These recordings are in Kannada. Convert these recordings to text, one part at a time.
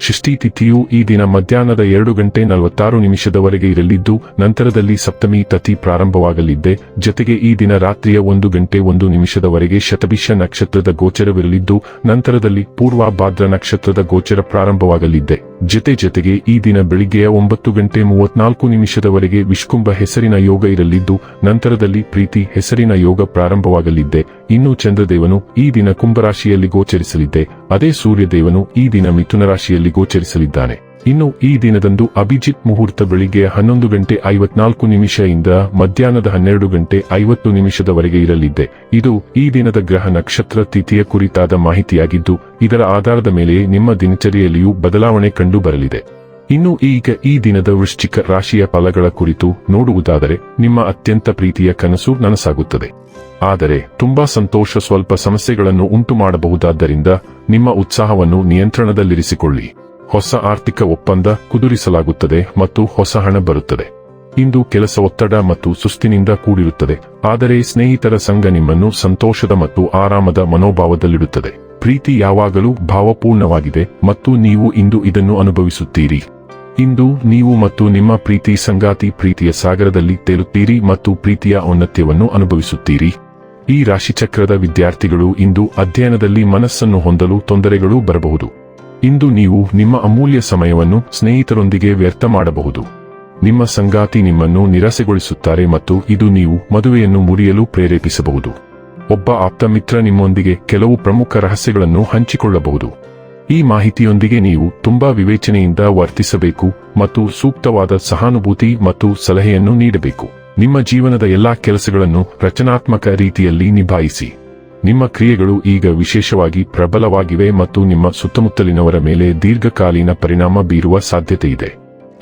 ಷಷ್ಠಿ ತಿಥಿಯು ಈ ದಿನ ಮಧ್ಯಾಹ್ನದ ಎರಡು ಗಂಟೆ ನಲವತ್ತಾರು ನಿಮಿಷದವರೆಗೆ ಇರಲಿದ್ದು, ನಂತರದಲ್ಲಿ ಸಪ್ತಮಿ ತಥಿ ಪ್ರಾರಂಭವಾಗಲಿದ್ದೆ. ಜತೆಗೆ ಈ ದಿನ ರಾತ್ರಿಯ ಒಂದು ಗಂಟೆ ಒಂದು ನಿಮಿಷದವರೆಗೆ ಶತಭಿಷ ನಕ್ಷತ್ರದ ಗೋಚರವಿರಲಿದ್ದು, ನಂತರದಲ್ಲಿ ಪೂರ್ವ ಭಾದ್ರ ನಕ್ಷತ್ರದ ಗೋಚರ ಪ್ರಾರಂಭವಾಗಲಿದ್ದೆ. ಜತೆ ಜೊತೆಗೆ ಈ ದಿನ ಬೆಳಿಗ್ಗೆಯ ಒಂಬತ್ತು ಗಂಟೆ ಮೂವತ್ನಾಲ್ಕು ನಿಮಿಷದವರೆಗೆ ವಿಷ್ಕುಂಭ ಹೆಸರಿನ ಯೋಗ ಇರಲಿದ್ದು, ನಂತರದಲ್ಲಿ ಪ್ರೀತಿ ಹೆಸರಿನ ಯೋಗ ಪ್ರಾರಂಭವಾಗಲಿದ್ದೆ. ಇನ್ನು ಚಂದ್ರದೇವನು ಈ ದಿನ ಕುಂಭರಾಶಿಯಲ್ಲಿ ಗೋಚರಿಸಲಿದ್ದೆ. ಅದೇ ಸೂರ್ಯದೇವನು ಈ ದಿನ ಮಿಥುನ ರಾಶಿಯಲ್ಲಿ ಗೋಚರಿಸಲಿದ್ದಾನೆ. ಇನ್ನು ಈ ದಿನದಂದು ಅಭಿಜಿತ್ ಮುಹೂರ್ತ ಬೆಳಿಗ್ಗೆ ಹನ್ನೊಂದು ಗಂಟೆ ಐವತ್ನಾಲ್ಕು ನಿಮಿಷದಿಂದ ಮಧ್ಯಾಹ್ನದ ಹನ್ನೆರಡು ಗಂಟೆ ಐವತ್ತು ನಿಮಿಷದವರೆಗೆ ಇರಲಿದ್ದೆ. ಇದು ಈ ದಿನದ ಗ್ರಹ ನಕ್ಷತ್ರ ತಿಥಿಯ ಕುರಿತಾದ ಮಾಹಿತಿಯಾಗಿದ್ದು, ಇದರ ಆಧಾರದ ಮೇಲೆ ನಿಮ್ಮ ದಿನಚರಿಯಲ್ಲಿಯೂ ಬದಲಾವಣೆ ಕಂಡು ಬರಲಿದೆ ಇನ್ನು ಈಗ ಈ ದಿನದ ವೃಶ್ಚಿಕ ರಾಶಿಯ ಫಲಗಳ ಕುರಿತು ನೋಡುವುದಾದರೆ ನಿಮ್ಮ ಅತ್ಯಂತ ಪ್ರೀತಿಯ ಕನಸು ನನಸಾಗುತ್ತದೆ. ಆದರೆ ತುಂಬಾ ಸಂತೋಷ ಸ್ವಲ್ಪ ಸಮಸ್ಯೆಗಳನ್ನು ಉಂಟು ಮಾಡಬಹುದಾದ್ದರಿಂದ ನಿಮ್ಮ ಉತ್ಸಾಹವನ್ನು ನಿಯಂತ್ರಣದಲ್ಲಿರಿಸಿಕೊಳ್ಳಿ. ಹೊಸ ಆರ್ಥಿಕ ಒಪ್ಪಂದ ಕುದುರಿಸಲಾಗುತ್ತದೆ ಮತ್ತು ಹೊಸ ಹಣ ಬರುತ್ತದೆ. ಇಂದು ಕೆಲಸ ಒತ್ತಡ ಮತ್ತು ಸುಸ್ತಿನಿಂದ ಕೂಡಿರುತ್ತದೆ. ಆದರೆ ಸ್ನೇಹಿತರ ಸಂಘ ನಿಮ್ಮನ್ನು ಸಂತೋಷದ ಮತ್ತು ಆರಾಮದ ಮನೋಭಾವದಲ್ಲಿಡುತ್ತದೆ. ಪ್ರೀತಿ ಯಾವಾಗಲೂ ಭಾವಪೂರ್ಣವಾಗಿದೆ ಮತ್ತು ನೀವು ಇಂದು ಇದನ್ನು ಅನುಭವಿಸುತ್ತೀರಿ. ಇಂದು ನೀವು ಮತ್ತು ನಿಮ್ಮ ಪ್ರೀತಿ ಸಂಗಾತಿ ಪ್ರೀತಿಯ ಸಾಗರದಲ್ಲಿ ತೇಲುತ್ತೀರಿ ಮತ್ತು ಪ್ರೀತಿಯ ಔನ್ನತ್ಯವನ್ನು ಅನುಭವಿಸುತ್ತೀರಿ. ಈ ರಾಶಿಚಕ್ರದ ವಿದ್ಯಾರ್ಥಿಗಳು ಇಂದು ಅಧ್ಯಯನದಲ್ಲಿ ಮನಸ್ಸನ್ನು ಹೊಂದಲು ತೊಂದರೆಗಳು ಬರಬಹುದು. ಇಂದು ನೀವು ನಿಮ್ಮ ಅಮೂಲ್ಯ ಸಮಯವನ್ನು ಸ್ನೇಹಿತರೊಂದಿಗೆ ವ್ಯರ್ಥ ಮಾಡಬಹುದು. ನಿಮ್ಮ ಸಂಗಾತಿ ನಿಮ್ಮನ್ನು ನಿರಾಸೆಗೊಳಿಸುತ್ತಾರೆ ಮತ್ತು ಇದು ನೀವು ಮದುವೆಯನ್ನು ಮುರಿಯಲು ಪ್ರೇರೇಪಿಸಬಹುದು. ಒಬ್ಬ ಆಪ್ತ ಮಿತ್ರ ನಿಮ್ಮೊಂದಿಗೆ ಕೆಲವು ಪ್ರಮುಖ ರಹಸ್ಯಗಳನ್ನು ಹಂಚಿಕೊಳ್ಳಬಹುದು. ಈ ಮಾಹಿತಿಯೊಂದಿಗೆ ನೀವು ತುಂಬಾ ವಿವೇಚನೆಯಿಂದ ವರ್ತಿಸಬೇಕು ಮತ್ತು ಸೂಕ್ತವಾದ ಸಹಾನುಭೂತಿ ಮತ್ತು ಸಲಹೆಯನ್ನು ನೀಡಬೇಕು. ನಿಮ್ಮ ಜೀವನದ ಎಲ್ಲಾ ಕೆಲಸಗಳನ್ನು ರಚನಾತ್ಮಕ ರೀತಿಯಲ್ಲಿ ನಿಭಾಯಿಸಿ. ನಿಮ್ಮ ಕ್ರಿಯೆಗಳು ಈಗ ವಿಶೇಷವಾಗಿ ಪ್ರಬಲವಾಗಿವೆ ಮತ್ತು ನಿಮ್ಮ ಸುತ್ತಮುತ್ತಲಿನವರ ಮೇಲೆ ದೀರ್ಘಕಾಲೀನ ಪರಿಣಾಮ ಬೀರುವ ಸಾಧ್ಯತೆಯಿದೆ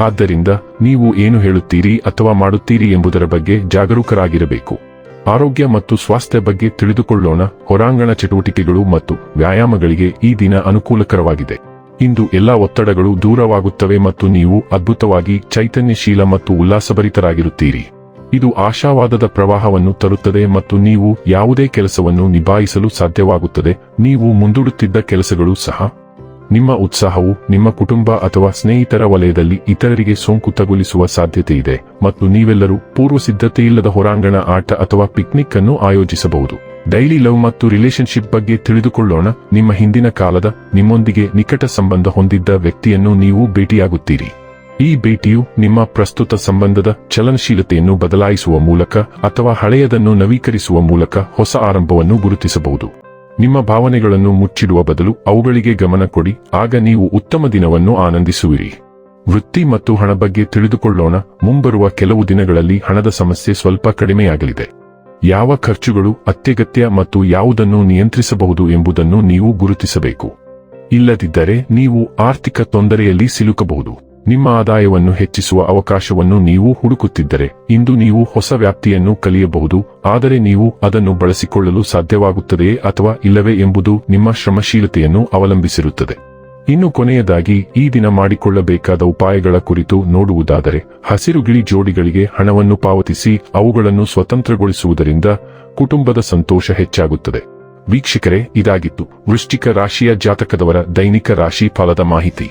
ಆದ್ದರಿಂದ ನೀವು ಏನು ಹೇಳುತ್ತೀರಿ ಅಥವಾ ಮಾಡುತ್ತೀರಿ ಎಂಬುದರ ಬಗ್ಗೆ ಜಾಗರೂಕರಾಗಿರಬೇಕು. ಆರೋಗ್ಯ ಮತ್ತು ಸ್ವಾಸ್ಥ್ಯ ಬಗ್ಗೆ ತಿಳಿದುಕೊಳ್ಳೋಣ. ಹೊರಾಂಗಣ ಚಟುವಟಿಕೆಗಳು ಮತ್ತು ವ್ಯಾಯಾಮಗಳಿಗೆ ಈ ದಿನ ಅನುಕೂಲಕರವಾಗಿದೆ. ಇಂದು ಎಲ್ಲಾ ಒತ್ತಡಗಳು ದೂರವಾಗುತ್ತವೆ ಮತ್ತು ನೀವು ಅದ್ಭುತವಾಗಿ ಚೈತನ್ಯಶೀಲ ಮತ್ತು ಉಲ್ಲಾಸಭರಿತರಾಗಿರುತ್ತೀರಿ. ಇದು ಆಶಾವಾದದ ಪ್ರವಾಹವನ್ನು ತರುತ್ತದೆ ಮತ್ತು ನೀವು ಯಾವುದೇ ಕೆಲಸವನ್ನು ನಿಭಾಯಿಸಲು ಸಾಧ್ಯವಾಗುತ್ತದೆ. ನೀವು ಮುಂದೂಡುತ್ತಿದ್ದ ಕೆಲಸಗಳು ಸಹ ನಿಮ್ಮ ಉತ್ಸಾಹವು, ನಿಮ್ಮ ಕುಟುಂಬ ಅಥವಾ ಸ್ನೇಹಿತರ ವಲಯದಲ್ಲಿ ಇತರರಿಗೆ ಸೋಂಕು ತಗುಲಿಸುವ ಸಾಧ್ಯತೆ ಇದೆ ಮತ್ತು ನೀವೆಲ್ಲರೂ ಪೂರ್ವ ಸಿದ್ಧತೆಯಿಲ್ಲದ ಹೊರಾಂಗಣ ಆಟ ಅಥವಾ ಪಿಕ್ನಿಕ್ ಅನ್ನು ಆಯೋಜಿಸಬಹುದು. ಡೈಲಿ ಲವ್ ಮತ್ತು ರಿಲೇಶನ್ಶಿಪ್ ಬಗ್ಗೆ ತಿಳಿದುಕೊಳ್ಳೋಣ. ನಿಮ್ಮ ಹಿಂದಿನ ಕಾಲದ, ನಿಮ್ಮೊಂದಿಗೆ ನಿಕಟ ಸಂಬಂಧ ಹೊಂದಿದ್ದ ವ್ಯಕ್ತಿಯನ್ನು ನೀವು ಭೇಟಿಯಾಗುತ್ತೀರಿ. ಈ ಭೇಟಿಯು ನಿಮ್ಮ ಪ್ರಸ್ತುತ ಸಂಬಂಧದ ಚಲನಶೀಲತೆಯನ್ನು ಬದಲಾಯಿಸುವ ಮೂಲಕ ಅಥವಾ ಹಳೆಯದನ್ನು ನವೀಕರಿಸುವ ಮೂಲಕ ಹೊಸ ಆರಂಭವನ್ನು ಗುರುತಿಸಬಹುದು. ನಿಮ್ಮ ಭಾವನೆಗಳನ್ನು ಮುಚ್ಚಿಡುವ ಬದಲು ಅವುಗಳಿಗೆ ಗಮನ ಕೊಡಿ, ಆಗ ನೀವು ಉತ್ತಮ ದಿನವನ್ನು ಆನಂದಿಸುವಿರಿ. ವೃತ್ತಿ ಮತ್ತು ಹಣ ಬಗ್ಗೆ ತಿಳಿದುಕೊಳ್ಳೋಣ, ಮುಂಬರುವ ಕೆಲವು ದಿನಗಳಲ್ಲಿ ಹಣದ ಸಮಸ್ಯೆ ಸ್ವಲ್ಪ ಕಡಿಮೆಯಾಗಲಿದೆ. ಯಾವ ಖರ್ಚುಗಳು ಅತ್ಯಗತ್ಯ ಮತ್ತು ಯಾವುದನ್ನು ನಿಯಂತ್ರಿಸಬಹುದು ಎಂಬುದನ್ನು ನೀವು ಗುರುತಿಸಬೇಕು. ಇಲ್ಲದಿದ್ದರೆ ನೀವು ಆರ್ಥಿಕ ತೊಂದರೆಯಲ್ಲಿ ಸಿಲುಕಬಹುದು. ನಿಮ್ಮ ಆದಾಯವನ್ನು ಹೆಚ್ಚಿಸುವ ಅವಕಾಶವನ್ನು ನೀವು ಹುಡುಕುತ್ತಿದ್ದರೆ, ಇಂದು ನೀವು ಹೊಸ ವ್ಯಾಪ್ತಿಯನ್ನು ಕಲಿಯಬಹುದು, ಆದರೆ ನೀವು ಅದನ್ನು ಬಳಸಿಕೊಳ್ಳಲು ಸಾಧ್ಯವಾಗುತ್ತದೆಯೇ ಅಥವಾ ಇಲ್ಲವೇ ಎಂಬುದು ನಿಮ್ಮ ಶ್ರಮಶೀಲತೆಯನ್ನು ಅವಲಂಬಿಸಿರುತ್ತದೆ. ಇನ್ನು ಕೊನೆಯದಾಗಿ, ಈ ದಿನ ಮಾಡಿಕೊಳ್ಳಬೇಕಾದ ಉಪಾಯಗಳ ಕುರಿತು ನೋಡುವುದಾದರೆ, ಹಸಿರು ಗಿಳಿ ಜೋಡಿಗಳಿಗೆ ಹಣವನ್ನು ಪಾವತಿಸಿ, ಅವುಗಳನ್ನು ಸ್ವತಂತ್ರಗೊಳಿಸುವುದರಿಂದ ಕುಟುಂಬದ ಸಂತೋಷ ಹೆಚ್ಚಾಗುತ್ತದೆ. ವೀಕ್ಷಕರೇ, ಇದಾಗಿತ್ತು ವೃಶ್ಚಿಕ ರಾಶಿಯ ಜಾತಕದವರ ದೈನಿಕ ರಾಶಿ ಫಲದ ಮಾಹಿತಿ.